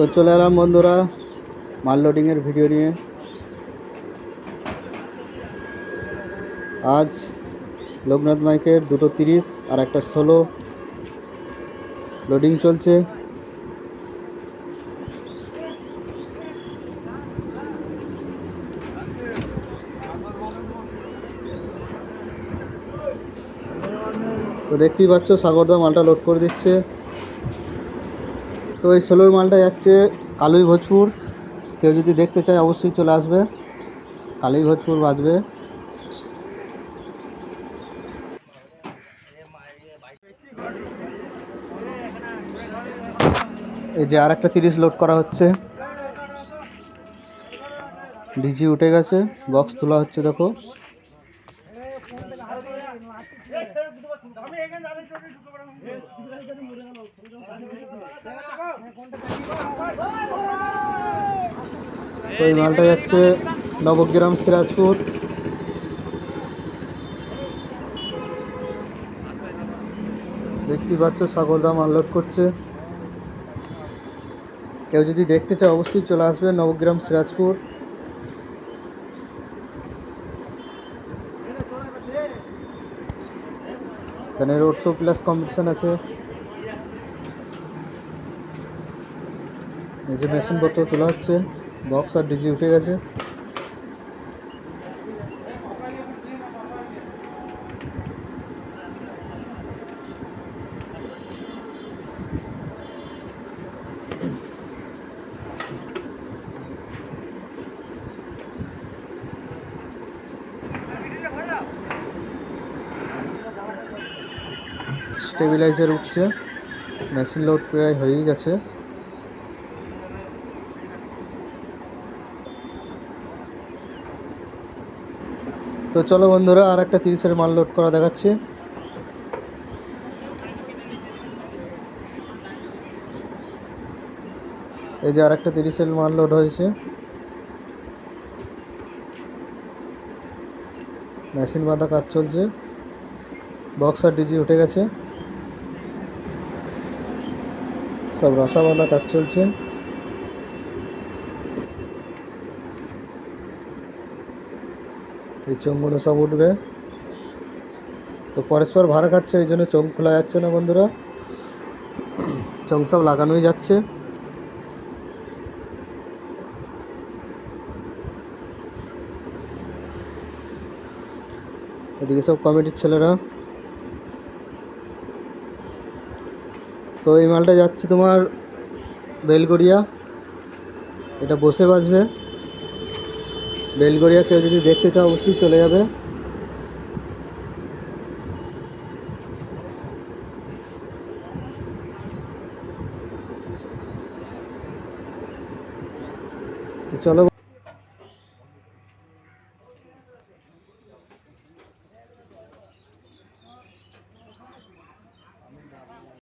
তো চলে এলাম বন্ধুরা মাল লোডিংয়ের ভিডিও নিয়ে। আজ লোকনাথ মাইকের দুটো তিরিশ আর একটা ষোলো লোডিং চলছে। তো দেখতেই পাচ্ছ সাগরদা মালটা লোড করে দিচ্ছে। তো এই ষোলোর মালটা যাচ্ছে কালুই ভোজপুর। কেউ যদি দেখতে চায় অবশ্যই চলে আসবে। কালুই ভোজপুর বাজবে। এই যে আর একটা তিরিশ লোড করা হচ্ছে। ডিজি উঠে গেছে, বক্স তোলা হচ্ছে, দেখো। তো এই মালটা যাচ্ছে নবগ্রাম সিরাজপুর। দেখতেই পাচ্ছ সাগরদা মাল লোড করছে। কেউ যদি দেখতে চায় অবশ্যই চলে আসবে নবগ্রাম সিরাজপুর। এখানে রোড শো প্লাস কম্পিটিশন আছে। এই যে মেশিনপত্র তোলা হচ্ছে বক্স আর ডিজি উঠে গেছে। স্টেবিলাইজার উঠছে। মেশিন লোড প্রায় হয়েই গেছে। তো চলো বন্ধুরা, আর একটা তিরিশের মাল লোড করা দেখাচ্ছি। এই যে আর একটা তিরিশের মাল লোড হয়েছে। মেশিন বাঁধা কাজ চলছে। বক্স আর ডিজি উঠে গেছে। সব রসা বাঁধা কাজ চলছে। এই চোঙগুলো সব উঠবে। তো পরস্পর ভাড়া কাটছে এই জন্য চোখ খোলা যাচ্ছে না বন্ধুরা। চোখ সব লাগানোই যাচ্ছে। এদিকে সব কমিটির ছেলেরা। তো এই মালটা যাচ্ছে তোমার বেলগড়িয়া। এটা বসে বাজবে বেলগড়িয়া কেউ যদি দেখতে চাও অবশ্যই চলে যাবে। চলো